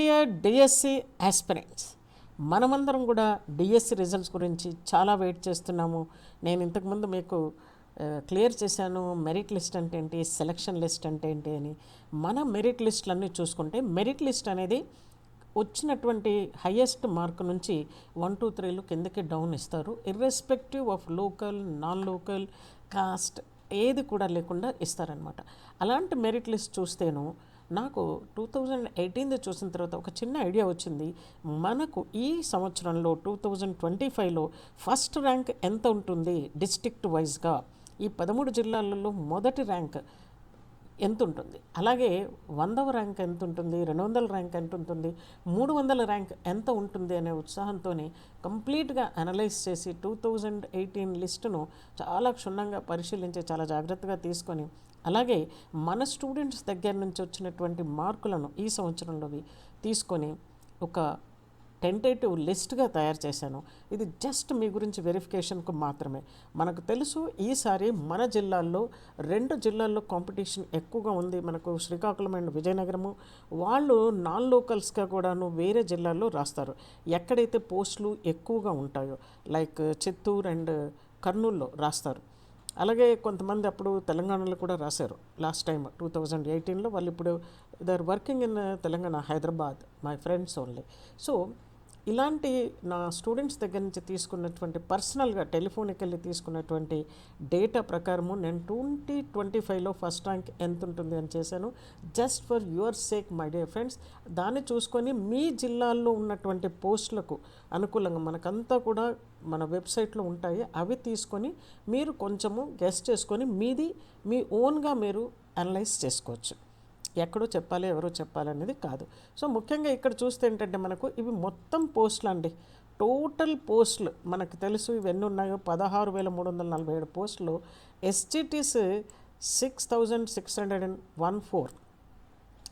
Dear DSC aspirants. మనమందరం కూడా DSC results గురించి చాలా వెయిట్ చేస్తున్నాము. నేను ఇంతకుముందు మీకు క్లియర్ చేశాను మెరిట్ లిస్ట్ అంటే ఏంటి సెలక్షన్ లిస్ట్ అంటే ఏంటి అని. మన మెరిట్ లిస్టులన్నీ చూసుకుంటే మెరిట్ లిస్ట్ అనేది వచ్చినటువంటి హయ్యెస్ట్ మార్క్ నుంచి వన్ టూ త్రీలు కిందకి డౌన్ ఇస్తారు. Irrespective of local non local caste ఏది కూడా లేకుండా ఇస్తారనమాట అలాంటి మెరిట్ లిస్ట్ చూస్తేను నాకు టూ థౌజండ్ ఎయిటీన్ది చూసిన తర్వాత ఒక చిన్న ఐడియా వచ్చింది. మనకు ఈ సంవత్సరంలో టూ థౌజండ్ ట్వంటీ ఫైవ్లో ఫస్ట్ ర్యాంక్ ఎంత ఉంటుంది డిస్ట్రిక్ట్ వైజ్గా? ఈ పదమూడు జిల్లాలలో మొదటి ర్యాంక్ ఎంత ఉంటుంది? అలాగే వందవ ర్యాంక్ ఎంత ఉంటుంది? రెండు వందల ర్యాంక్ ఎంత ఉంటుంది? మూడు వందల ర్యాంక్ ఎంత ఉంటుంది అనే ఉత్సాహంతో కంప్లీట్గా అనలైజ్ చేసి టూ థౌజండ్ ఎయిటీన్ లిస్టును చాలా క్షుణ్ణంగా పరిశీలించి చాలా జాగ్రత్తగా తీసుకొని అలాగే మన స్టూడెంట్స్ దగ్గర నుంచి వచ్చినటువంటి మార్కులను ఈ సంవత్సరంలోవి తీసుకొని ఒక టెంటేటివ్ లిస్ట్గా తయారు చేశాను. ఇది జస్ట్ మీ గురించి వెరిఫికేషన్కు మాత్రమే. మనకు తెలుసు ఈసారి మన జిల్లాల్లో రెండు జిల్లాల్లో కాంపిటీషన్ ఎక్కువగా ఉంది. మనకు శ్రీకాకుళం అండ్ విజయనగరము. వాళ్ళు నాన్ లోకల్స్గా కూడాను వేరే జిల్లాల్లో రాస్తారు. ఎక్కడైతే పోస్టులు ఎక్కువగా ఉంటాయో లైక్ చిత్తూరు అండ్ కర్నూల్లో రాస్తారు. అలాగే కొంతమంది అప్పుడు తెలంగాణలో కూడా రాశారు. లాస్ట్ టైం టూ థౌజండ్ ఎయిటీన్లో వాళ్ళు ఇప్పుడు they are working in Telangana Hyderabad my friends only. So ఇలాంటి నా స్టూడెంట్స్ దగ్గర నుంచి తీసుకున్నటువంటి పర్సనల్గా టెలిఫోనికల్లీ తీసుకున్నటువంటి డేటా ప్రకారము నేను ట్వంటీ ట్వంటీ ఫైవ్లో ఫస్ట్ ర్యాంక్ ఎంత ఉంటుంది అని చేశాను. Just for your sake my dear friends దాన్ని చూసుకొని మీ జిల్లాల్లో ఉన్నటువంటి పోస్టులకు అనుకూలంగా మనకంతా కూడా మన వెబ్సైట్లో ఉంటాయి. అవి తీసుకొని మీరు కొంచెము గెస్ట్ చేసుకొని మీది మీ ఓన్గా మీరు అనలైజ్ చేసుకోవచ్చు. ఎక్కడో చెప్పాలి ఎవరో చెప్పాలనేది కాదు. సో ముఖ్యంగా ఇక్కడ చూస్తే ఏంటంటే మనకు ఇవి మొత్తం పోస్టులు అండి. టోటల్ పోస్టులు మనకు తెలుసు ఇవి ఉన్నాయో? పదహారు వేల మూడు వందల నలభై ఏడు పోస్టులు. SGTs six thousand six hundred and one four.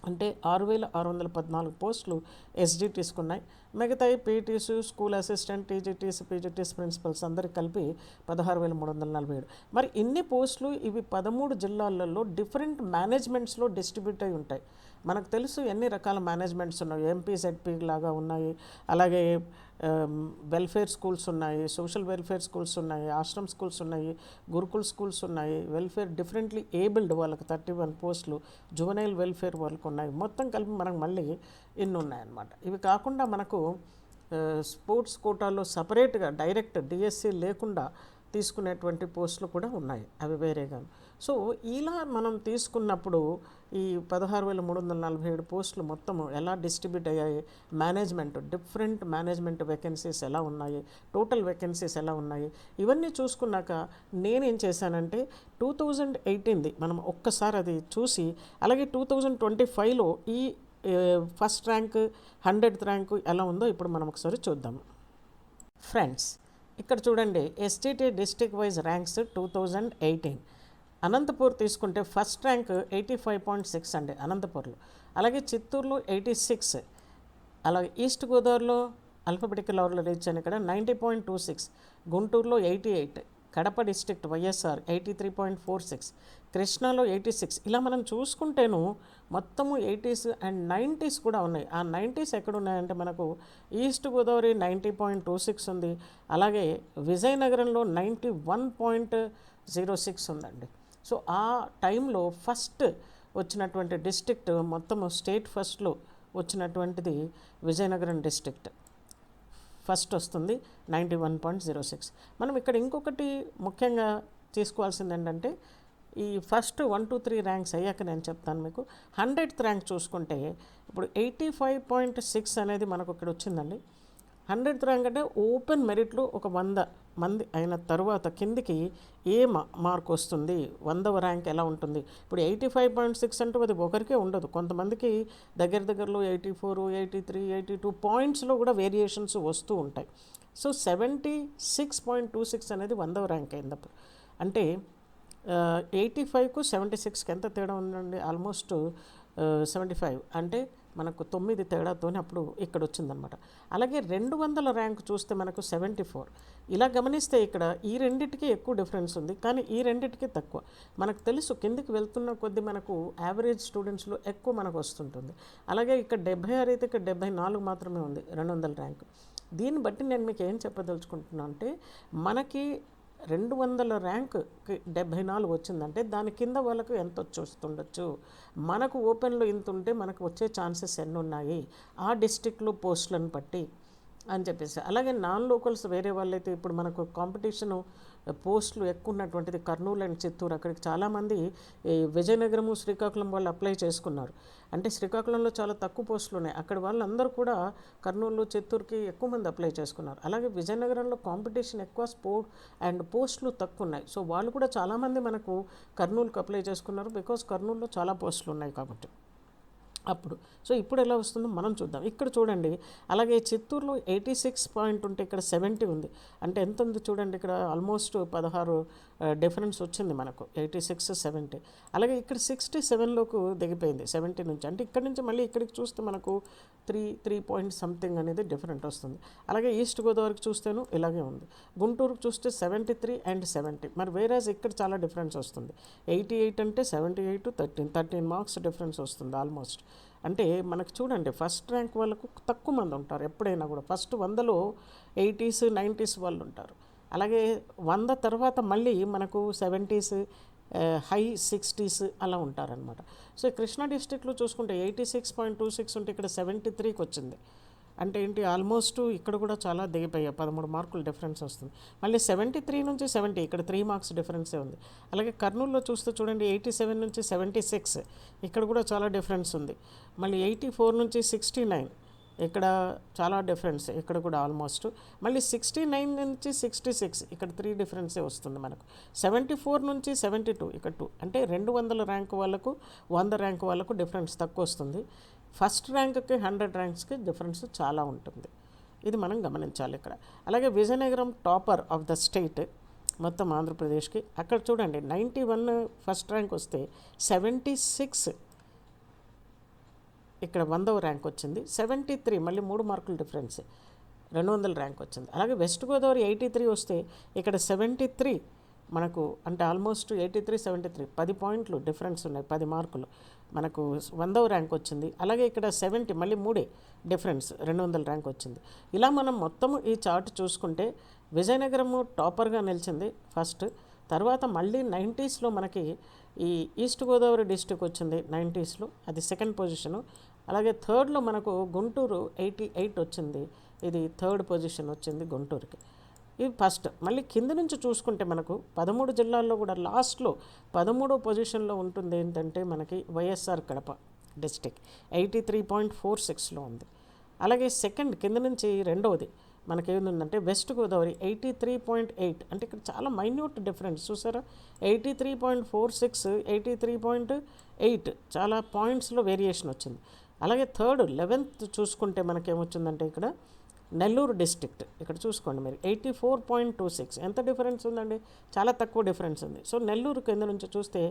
అంటే ఆరు వేల ఆరు వందల పద్నాలుగు పోస్టులు ఎస్జిటీస్కి ఉన్నాయి మిగతాయి PTs school assistant TGTs PGTs principals అందరికి కలిపి పదహారు వేల మూడు వందల నలభై ఏడు. మరి ఇన్ని పోస్టులు ఇవి పదమూడు జిల్లాలలో డిఫరెంట్ మేనేజ్మెంట్స్లో డిస్ట్రిబ్యూట్ అయి ఉంటాయి. మనకు తెలుసు ఎన్ని రకాల మేనేజ్మెంట్స్ ఉన్నాయి. ఎంపీ జెడ్పీ లాగా ఉన్నాయి. అలాగే Um, వెల్ఫేర్ స్కూల్స్ ఉన్నాయి సోషల్ వెల్ఫేర్ స్కూల్స్ ఉన్నాయి ఆశ్రమ్ స్కూల్స్ ఉన్నాయి గురుకుల్ స్కూల్స్ ఉన్నాయి వెల్ఫేర్ డిఫరెంట్లీ ఏబుల్డ్ వాళ్ళకి థర్టీ వన్ పోస్టులు జువనైల్ వెల్ఫేర్ వాళ్ళకు ఉన్నాయి. మొత్తం కలిపి మనకు మళ్ళీ ఇన్ని ఉన్నాయన్నమాట. ఇవి కాకుండా మనకు uh, స్పోర్ట్స్ కోటాలో సపరేట్గా డైరెక్ట్ డిఎస్సి లేకుండా తీసుకునేటువంటి పోస్టులు కూడా ఉన్నాయి. అవి వేరేగా సో ఇలా మనం తీసుకున్నప్పుడు ఈ పదహారు వేల మూడు వందల నలభై ఏడు పోస్టులు మొత్తము ఎలా డిస్ట్రిబ్యూట్ అయ్యాయి? మేనేజ్మెంట్ డిఫరెంట్ మేనేజ్మెంట్ వేకెన్సీస్ ఎలా ఉన్నాయి? టోటల్ వేకెన్సీస్ ఎలా ఉన్నాయి? ఇవన్నీ చూసుకున్నాక నేనేం చేశానంటే టూ థౌజండ్ ఎయిటీన్ది మనం ఒక్కసారి అది చూసి అలాగే టూ థౌజండ్ ట్వంటీ ఫైవ్లో ఈ ఫస్ట్ ర్యాంక్ హండ్రెడ్ ర్యాంకు ఎలా ఉందో ఇప్పుడు మనం ఒకసారి చూద్దాం. ఫ్రెండ్స్ ఇక్కడ చూడండి STT district wise ranks two thousand eighteen Anantapur తీసుకుంటే first rank eighty five point six అండి అనంతపూర్లో. అలాగే చిత్తూరులో ఎయిటీ సిక్స్ అలాగే ఈస్ట్ గోదావరిలో అల్ఫబెటికల్ ఆర్డర్లో రీచ్ అని ఇక్కడ నైంటీ పాయింట్ టూ సిక్స్ గుంటూరులో eighty eight Kadapa district YSR eighty three point four six కృష్ణాలో eighty six. ఇలా మనం చూసుకుంటేను మొత్తము ఎయిటీస్ అండ్ నైంటీస్ కూడా ఉన్నాయి. ఆ నైంటీస్ ఎక్కడ ఉన్నాయంటే మనకు East Godavari ninety point two six ఉంది. అలాగే విజయనగరంలో ninety one point zero six ఉందండి. సో ఆ టైంలో ఫస్ట్ వచ్చినటువంటి డిస్ట్రిక్ట్ మొత్తము స్టేట్ ఫస్ట్లో వచ్చినటువంటిది విజయనగరం డిస్ట్రిక్ట్. ఫస్ట్ వస్తుంది ninety one point zero six. మనం ఇక్కడ ఇంకొకటి ముఖ్యంగా తీసుకోవాల్సింది ఏంటంటే ఈ first one two three ranks అయ్యాక నేను చెప్తాను మీకు. హండ్రెడ్త్ ర్యాంక్ చూసుకుంటే ఇప్పుడు ఎయిటీ ఫైవ్ పాయింట్ సిక్స్ అనేది మనకు ఇక్కడ వచ్చిందండి. హండ్రెడ్ ర్యాంక్ అంటే ఓపెన్ మెరిట్లో ఒక వంద మంది అయిన తర్వాత కిందికి ఏ మా మార్క్ వస్తుంది? వందవ ర్యాంక్ ఎలా ఉంటుంది? ఇప్పుడు ఎయిటీ ఫైవ్ పాయింట్ సిక్స్ అంటే అది ఒకరికే ఉండదు. కొంతమందికి దగ్గర దగ్గరలో eighty four eighty three eighty two పాయింట్స్లో కూడా వేరియేషన్స్ వస్తూ ఉంటాయి. So seventy six point two six అనేది వందవ ర్యాంక్ అయింది అప్పుడు అంటే ఎయిటీ ఫైవ్కు సెవెంటీ సిక్స్కి ఎంత తేడా ఉందండి? Almost seventy five. అంటే మనకు తొమ్మిది తేడాతోనే అప్పుడు ఇక్కడ వచ్చిందనమాట అలాగే రెండు వందల ర్యాంక్ చూస్తే మనకు సెవెంటీ ఫోర్. ఇలా గమనిస్తే ఇక్కడ ఈ రెండిటికి ఎక్కువ డిఫరెన్స్ ఉంది కానీ ఈ రెండిటికి తక్కువ. మనకు తెలుసు కిందికి వెళ్తున్న కొద్దీ మనకు యావరేజ్ స్టూడెంట్స్లో ఎక్కువ మనకు వస్తుంటుంది. అలాగే ఇక్కడ డెబ్బై ఆరు అయితే ఇక్కడ డెబ్బై నాలుగు మాత్రమే ఉంది రెండు వందల ర్యాంక్. దీన్ని బట్టి నేను మీకు ఏం చెప్పదలుచుకుంటున్నా అంటే మనకి రెండు వందల ర్యాంక్కి డెబ్భై నాలుగు వచ్చిందంటే దాని కింద వాళ్ళకు ఎంత వచ్చి మనకు ఓపెన్లో ఇంత ఉంటే మనకు వచ్చే ఛాన్సెస్ ఎన్ని ఉన్నాయి ఆ డిస్టిక్లో పోస్టులను బట్టి అని చెప్పేసి. అలాగే నాన్ లోకల్స్ వేరే వాళ్ళైతే ఇప్పుడు మనకు కాంపిటీషను పోస్టులు ఎక్కువ ఉన్నటువంటిది కర్నూలు అండ్ చిత్తూరు. అక్కడికి చాలామంది ఈ విజయనగరము శ్రీకాకుళం వాళ్ళు అప్లై చేసుకున్నారు. అంటే శ్రీకాకుళంలో చాలా తక్కువ పోస్టులు ఉన్నాయి. అక్కడ వాళ్ళందరూ కూడా కర్నూలు చిత్తూరుకి ఎక్కువ మంది అప్లై చేసుకున్నారు. అలాగే విజయనగరంలో కాంపిటీషన్ ఎక్కువ స్పో అండ్ పోస్టులు తక్కువ ఉన్నాయి. సో వాళ్ళు కూడా చాలామంది మనకు కర్నూలుకి అప్లై చేసుకున్నారు బికాస్ కర్నూలులో చాలా పోస్టులు ఉన్నాయి కాబట్టి. అప్పుడు. సో ఇప్పుడు ఎలా వస్తుందో మనం చూద్దాం. ఇక్కడ చూడండి. అలాగే చిత్తూరులో ఎయిటీ సిక్స్ పాయింట్ ఉంటే ఇక్కడ సెవెంటీ ఉంది. అంటే ఎంత ఉంది చూడండి ఇక్కడ? ఆల్మోస్ట్ పదహారు డిఫరెన్స్ వచ్చింది మనకు. Eighty six seventy. అలాగే ఇక్కడ సిక్స్టీ సెవెన్లోకి దిగిపోయింది సెవెంటీ నుంచి. అంటే ఇక్కడ నుంచి మళ్ళీ ఇక్కడికి చూస్తే మనకు త్రీ త్రీ పాయింట్ సంథింగ్ అనేది డిఫరెంట్ వస్తుంది. అలాగే ఈస్ట్ గోదావరికి చూస్తేను ఇలాగే ఉంది. గుంటూరుకు చూస్తే సెవెంటీ త్రీ అండ్ సెవెంటీ. మరి వేరేజ్ ఇక్కడ చాలా డిఫరెన్స్ వస్తుంది. ఎయిటీ ఎయిట్ అంటే seventy eight thirteen. Thirteen marks difference వస్తుంది ఆల్మోస్ట్. అంటే మనకు చూడండి ఫస్ట్ ర్యాంక్ వాళ్ళకు తక్కువ మంది ఉంటారు ఎప్పుడైనా కూడా. ఫస్ట్ వందలో ఎయిటీస్ నైంటీస్ వాళ్ళు ఉంటారు. అలాగే వంద తర్వాత మళ్ళీ మనకు సెవెంటీస్ హై సిక్స్టీస్ అలా ఉంటారనమాట సో కృష్ణా డిస్టిక్లో చూసుకుంటే eighty six point two six ఉంటే ఇక్కడ సెవెంటీ త్రీకి వచ్చింది అంటే ఏంటి ఆల్మోస్ట్ ఇక్కడ కూడా చాలా దిగిపోయాయి. పదమూడు మార్కులు డిఫరెన్స్ వస్తుంది. మళ్ళీ సెవెంటీ త్రీ నుంచి సెవెంటీ ఇక్కడ త్రీ మార్క్స్ డిఫరెన్సే ఉంది. అలాగే కర్నూలులో చూస్తే చూడండి ఎయిటీ సెవెన్ నుంచి సెవెంటీ సిక్స్ ఇక్కడ కూడా చాలా డిఫరెన్స్ ఉంది. మళ్ళీ ఎయిటీ ఫోర్ నుంచి సిక్స్టీ నైన్ ఇక్కడ చాలా డిఫరెన్స్ ఇక్కడ కూడా ఆల్మోస్ట్ మళ్ళీ సిక్స్టీ నైన్ నుంచి సిక్స్టీ సిక్స్ ఇక్కడ త్రీ డిఫరెన్సే వస్తుంది మనకు. సెవెంటీ ఫోర్ నుంచి సెవెంటీ టూ ఇక్కడ టూ అంటే రెండు వందల ర్యాంక్ వాళ్ళకు వంద ర్యాంక్ వాళ్ళకు డిఫరెన్స్ తక్కువ వస్తుంది. ఫస్ట్ ర్యాంక్కి హండ్రెడ్ ర్యాంక్స్కి డిఫరెన్స్ చాలా ఉంటుంది. ఇది మనం గమనించాలి ఇక్కడ. అలాగే Vizianagaram topper of the state మొత్తం ఆంధ్రప్రదేశ్కి. అక్కడ చూడండి నైంటీ వన్ ఫస్ట్ ర్యాంక్ వస్తే సెవెంటీ సిక్స్ ఇక్కడ వందవ ర్యాంక్ వచ్చింది. సెవెంటీ త్రీ మళ్ళీ మూడు మార్కుల డిఫరెన్స్. రెండు వందల ర్యాంక్ వచ్చింది. అలాగే వెస్ట్ గోదావరి ఎయిటీ త్రీ వస్తే ఇక్కడ సెవెంటీ త్రీ మనకు అంటే almost eighty three seventy three. పది పాయింట్లు డిఫరెన్స్ ఉన్నాయి పది మార్కులు. మనకు వందవ ర్యాంక్ వచ్చింది. అలాగే ఇక్కడ సెవెంటీ మళ్ళీ మూడే డిఫరెన్స్ రెండు వందల ర్యాంక్ వచ్చింది. ఇలా మనం మొత్తం ఈ చార్ట్ చూసుకుంటే విజయనగరము టాపర్గా నిలిచింది ఫస్ట్. తర్వాత మళ్ళీ నైంటీస్లో మనకి ఈ ఈస్ట్ గోదావరి డిస్టిక్ వచ్చింది నైంటీస్లో. అది సెకండ్ పొజిషను. అలాగే థర్డ్లో మనకు గుంటూరు ఎయిటీ ఎయిట్ వచ్చింది. ఇది థర్డ్ పొజిషన్ వచ్చింది గుంటూరుకి. ఇది ఫస్ట్ మళ్ళీ కింద నుంచి చూసుకుంటే మనకు పదమూడు జిల్లాల్లో కూడా లాస్ట్లో పదమూడో పొజిషన్లో ఉంటుంది ఏంటంటే మనకి YSR Kadapa district. Eighty three point four సిక్స్లో ఉంది. అలాగే సెకండ్ కింద నుంచి రెండవది మనకేముందంటే West Godavari eighty three point eight అంటే ఇక్కడ చాలా మైన్యూట్ డిఫరెన్స్. చూసారా? Eighty three point four six eighty three point eight చాలా పాయింట్స్లో వేరియేషన్ వచ్చింది. అలాగే థర్డ్ లెవెన్త్ చూసుకుంటే మనకేమొచ్చిందంటే ఇక్కడ నెల్లూరు డిస్టిక్ట్ ఇక్కడ చూసుకోండి మీరు. Eighty four point two six. ఎంత డిఫరెన్స్ ఉందండి? చాలా తక్కువ డిఫరెన్స్ ఉంది. సో నెల్లూరు కింద నుంచి చూస్తే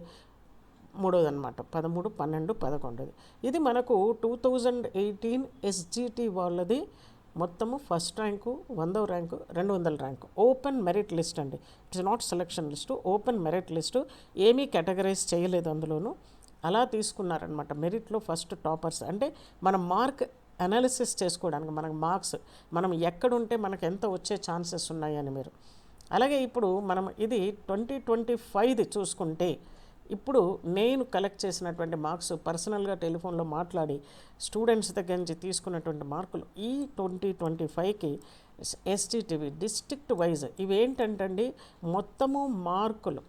మూడోది అనమాట పదమూడు పన్నెండు పదకొండుది. ఇది మనకు టూ థౌజండ్ ఎయిటీన్ ఎస్జిటి వాళ్ళది మొత్తము ఫస్ట్ ర్యాంకు వందవ ర్యాంకు రెండు వందల ర్యాంకు. ఓపెన్ మెరిట్ లిస్ట్ అండి. It's not selection list. Open merit list. ఏమీ కేటగరైజ్ చేయలేదు అందులోనూ. అలా తీసుకున్నారనమాట మెరిట్లో ఫస్ట్ టాపర్స్. అంటే మన మార్క్ అనాలిసిస్ చేసుకోవడానికి మనకు మార్క్స్ మనం ఎక్కడుంటే మనకు ఎంత వచ్చే ఛాన్సెస్ ఉన్నాయని మీరు. అలాగే ఇప్పుడు మనం ఇది ట్వంటీ ట్వంటీ ఫైవ్ది చూసుకుంటే ఇప్పుడు నేను కలెక్ట్ చేసినటువంటి మార్క్స్ పర్సనల్గా టెలిఫోన్లో మాట్లాడి స్టూడెంట్స్ దగ్గర నుంచి తీసుకున్నటువంటి మార్కులు ఈ ట్వంటీ ట్వంటీ ఫైవ్కి ఎస్టీటీవీ డిస్ట్రిక్ట్ వైజ్ ఇవేంటంటండి మొత్తము మార్కులు.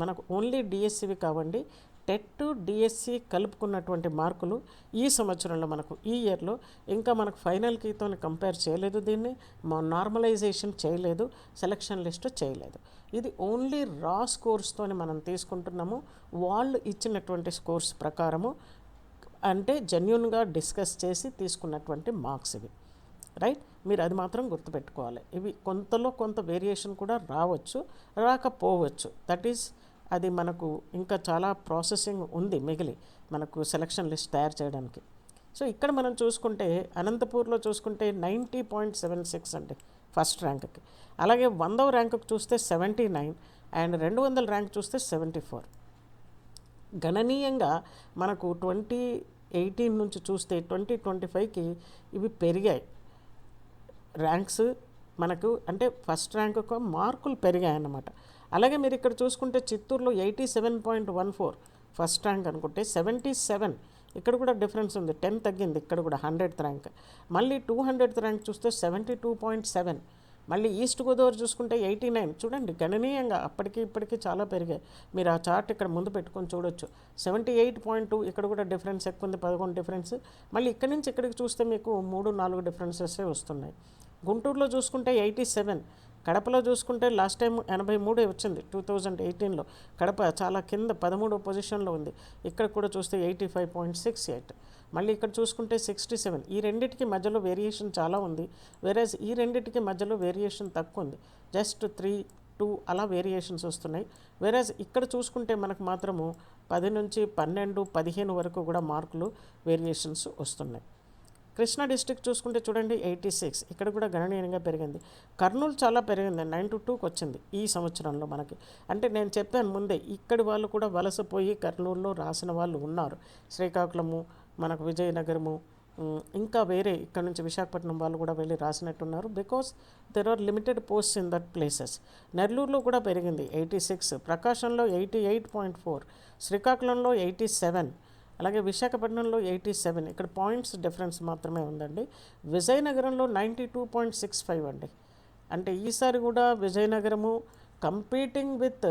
మనకు ఓన్లీ డిఎస్సివి కావండి టెట్ డిఎస్సి కలుపుకున్నటువంటి మార్కులు ఈ సంవత్సరంలో మనకు ఈ ఇయర్లో ఇంకా మనకు ఫైనల్ కీతో కంపేర్ చేయలేదు దీన్ని నార్మలైజేషన్ చేయలేదు సెలక్షన్ లిస్ట్ చేయలేదు. ఇది ఓన్లీ రా స్కోర్స్తోని మనం తీసుకుంటున్నాము. వాళ్ళు ఇచ్చినటువంటి స్కోర్స్ ప్రకారము అంటే జెన్యున్గా డిస్కస్ చేసి తీసుకున్నటువంటి మార్క్స్ ఇవి. రైట్ మీరు అది మాత్రం గుర్తుపెట్టుకోవాలి. ఇవి కొంతలో కొంత వేరియేషన్ కూడా రావచ్చు రాకపోవచ్చు. దట్ ఈస్ అది మనకు ఇంకా చాలా ప్రాసెసింగ్ ఉంది మిగిలి మనకు సెలక్షన్ లిస్ట్ తయారు చేయడానికి. సో ఇక్కడ మనం చూసుకుంటే అనంతపూర్లో చూసుకుంటే నైంటీ పాయింట్ సెవెన్ సిక్స్ అండి ఫస్ట్ ర్యాంక్కి. అలాగే వందవ ర్యాంకుకి చూస్తే సెవెంటీ నైన్ అండ్ రెండు వందల ర్యాంక్ చూస్తే సెవెంటీ ఫోర్. గణనీయంగా మనకు ట్వంటీ ఎయిటీన్ నుంచి చూస్తే ట్వంటీ ట్వంటీ ఫైవ్కి ఇవి పెరిగాయి. ర్యాంక్స్ మనకు అంటే ఫస్ట్ ర్యాంక్ ఒక మార్కులు పెరిగాయి అన్నమాట అలాగే మీరు ఇక్కడ చూసుకుంటే చిత్తూరులో eighty seven point one four first rank అనుకుంటే సెవెంటీ సెవెన్. ఇక్కడ కూడా డిఫరెన్స్ ఉంది. టెన్ తగ్గింది. ఇక్కడ కూడా హండ్రెడ్ ర్యాంక్. మళ్ళీ టూ హండ్రెడ్ ర్యాంక్ చూస్తే సెవెంటీ టూ పాయింట్ సెవెన్. మళ్ళీ ఈస్ట్ గోదావరి చూసుకుంటే ఎయిటీ నైన్. చూడండి గణనీయంగా అప్పటికి ఇప్పటికీ చాలా పెరిగాయి. మీరు ఆ చార్ట్ ఇక్కడ ముందు పెట్టుకొని చూడొచ్చు. సెవెంటీ ఎయిట్ పాయింట్ టూ ఇక్కడ కూడా డిఫరెన్స్ ఎక్కువ ఉంది. పదకొండు డిఫరెన్స్. మళ్ళీ ఇక్కడి నుంచి ఇక్కడికి చూస్తే మీకు మూడు నాలుగు డిఫరెన్సెస్ వస్తున్నాయి. గుంటూరులో చూసుకుంటే ఎయిటీ సెవెన్ కడపలో చూసుకుంటే లాస్ట్ టైం ఎనభై మూడే వచ్చింది టూ థౌజండ్ ఎయిటీన్లో. కడప చాలా కింద పదమూడో పొజిషన్లో ఉంది. ఇక్కడ కూడా చూస్తే eighty five point six eight. మళ్ళీ ఇక్కడ చూసుకుంటే సిక్స్టీ సెవెన్. ఈ రెండింటికి మధ్యలో వేరియేషన్ చాలా ఉంది. వేరేజ్ ఈ రెండింటికి మధ్యలో వేరియేషన్ తక్కువ ఉంది. జస్ట్ త్రీ టూ అలా వేరియేషన్స్ వస్తున్నాయి. వేరేజ్ ఇక్కడ చూసుకుంటే మనకు మాత్రము పది నుంచి పన్నెండు పదిహేను వరకు కూడా మార్కులు వేరియేషన్స్ వస్తున్నాయి. కృష్ణా డిస్టిక్ చూసుకుంటే చూడండి ఎయిటీ సిక్స్. ఇక్కడ కూడా గణనీయంగా పెరిగింది. కర్నూలు చాలా పెరిగింది. నైన్ టు టూకి వచ్చింది ఈ సంవత్సరంలో మనకి. అంటే నేను చెప్పాను ముందే ఇక్కడి వాళ్ళు కూడా వలసపోయి కర్నూలులో రాసిన వాళ్ళు ఉన్నారు. శ్రీకాకుళము మనకు విజయనగరము ఇంకా వేరే ఇక్కడ నుంచి విశాఖపట్నం వాళ్ళు కూడా వెళ్ళి రాసినట్టున్నారు. Because there are limited post in that places నెల్లూరులో కూడా పెరిగింది ఎయిటీ సిక్స్. ప్రకాశంలో ఎయిటీ ఎయిట్ పాయింట్ ఫోర్. శ్రీకాకుళంలో ఎయిటీ సెవెన్. అలాగే విశాఖపట్నంలో ఎయిటీ సెవెన్. ఇక్కడ పాయింట్స్ డిఫరెన్స్ మాత్రమే ఉందండి. విజయనగరంలో ninety two point six five అండి. అంటే ఈసారి కూడా Vizianagaram competing with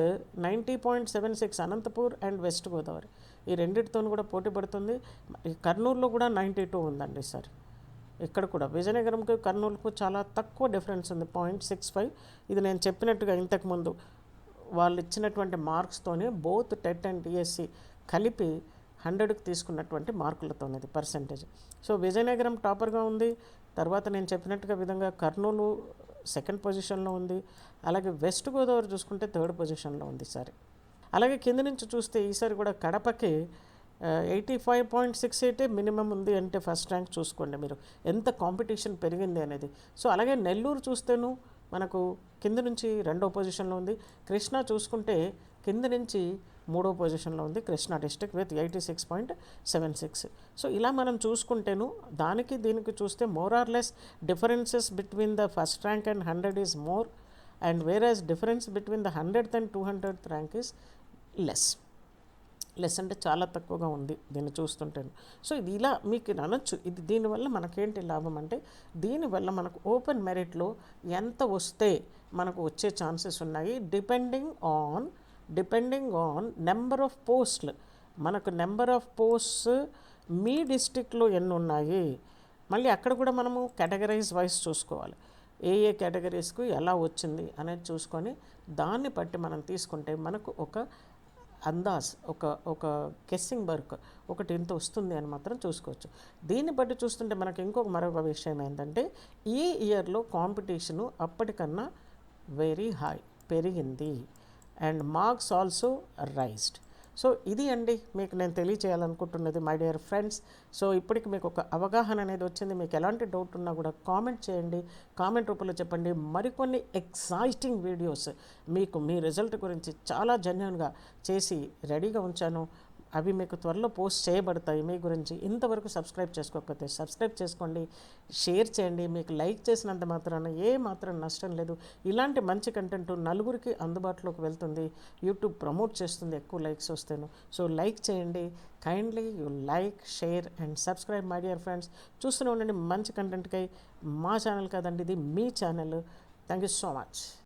ninety point seven six Anantapur and West Godavari. ఈ రెండింటితో కూడా పోటీ పడుతుంది. ఈ కర్నూలులో కూడా నైంటీ టూ ఉందండి ఈసారి. ఇక్కడ కూడా విజయనగరంకి కర్నూలుకు చాలా తక్కువ డిఫరెన్స్ ఉంది పాయింట్ సిక్స్ ఫైవ్. ఇది నేను చెప్పినట్టుగా ఇంతకుముందు వాళ్ళు ఇచ్చినటువంటి మార్క్స్తోనే బోత్ టెట్ అండ్ టిఎస్సి కలిపి హండ్రెడ్కి తీసుకున్నటువంటి మార్కులతో ఉన్నది పర్సంటేజ్ సో విజయనగరం టాపర్గా ఉంది. తర్వాత నేను చెప్పినట్టుగా విధంగా కర్నూలు సెకండ్ పొజిషన్లో ఉంది. అలాగే వెస్ట్ గోదావరి చూసుకుంటే థర్డ్ పొజిషన్లో ఉంది ఈసారి. అలాగే కింద నుంచి చూస్తే ఈసారి కూడా కడపకి ఎయిటీ ఫైవ్ పాయింట్ సిక్స్ ఎయిటే మినిమం ఉంది అంటే ఫస్ట్ ర్యాంక్ చూసుకోండి మీరు. ఎంత కాంపిటీషన్ పెరిగింది అనేది. సో అలాగే నెల్లూరు చూస్తేను మనకు కింద నుంచి రెండో పొజిషన్లో ఉంది. కృష్ణా చూసుకుంటే కింద నుంచి మూడో పొజిషన్లో ఉంది Krishna district with eighty six point seven six. So ఇలా మనం చూసుకుంటేను దానికి దీనికి చూస్తే more or less differences between the first rank and hundred is more and whereas difference between the hundred and two hundred rank is less less అంటే చాలా తక్కువగా ఉంది దీన్ని చూస్తుంటాను. సో ఇది ఇలా మీకు అనొచ్చు. ఇది దీనివల్ల మనకేంటి లాభం అంటే దీనివల్ల మనకు ఓపెన్ మెరిట్లో ఎంత వస్తే మనకు వచ్చే ఛాన్సెస్ ఉన్నాయి depending on depending on number of పోస్ట్లు మనకు నెంబర్ ఆఫ్ పోస్ట్స్ మీ డిస్టిక్లో ఎన్ని ఉన్నాయి? మళ్ళీ అక్కడ కూడా మనము కేటగరైజ్ వైజ్ చూసుకోవాలి. ఏ ఏ కేటగిరీస్కు ఎలా వచ్చింది అనేది చూసుకొని దాన్ని బట్టి మనం తీసుకుంటే మనకు ఒక అందాజ్ ఒక ఒక గెస్సింగ్ వర్క్ ఒకటి ఇంత వస్తుంది అని మాత్రం చూసుకోవచ్చు. దీన్ని బట్టి చూస్తుంటే మనకి ఇంకొక మరొక విషయం ఏంటంటే ఈ ఇయర్లో కాంపిటీషను అప్పటికన్నా వెరీ హై పెరిగింది. And marks also raised. So ఇది అండి మీకు నేను తెలియచేయాలనుకుంటున్నది మై డియర్ ఫ్రెండ్స్. సో ఇప్పటికి మీకు ఒక అవగాహన అనేది వచ్చింది. మీకు ఎలాంటి డౌట్ ఉన్నా కూడా కామెంట్ చేయండి. కామెంట్ రూపంలో చెప్పండి. మరికొన్ని ఎక్సైటింగ్ వీడియోస్ మీకు మీ రిజల్ట్ గురించి చాలా జెన్యున్గా చేసి రెడీగా ఉంచాను. అవి మీకు త్వరలో పోస్ట్ చేయబడతాయి మీ గురించి. ఇంతవరకు సబ్స్క్రైబ్ చేసుకోకపోతే సబ్స్క్రైబ్ చేసుకోండి షేర్ చేయండి. మీకు లైక్ చేసినంత మాత్రాన ఏ మాత్రం నష్టం లేదు. ఇలాంటి మంచి కంటెంట్ నలుగురికి అందుబాటులోకి వెళ్తుంది. యూట్యూబ్ ప్రమోట్ చేస్తుంది ఎక్కువ లైక్స్ వస్తేను. సో లైక్ చేయండి. Kindly you like share and subscribe my dear friends. చూస్తూనే ఉండండి. మంచి కంటెంట్కై మా ఛానల్ కాదండి ఇది మీ channel. Thank you so much.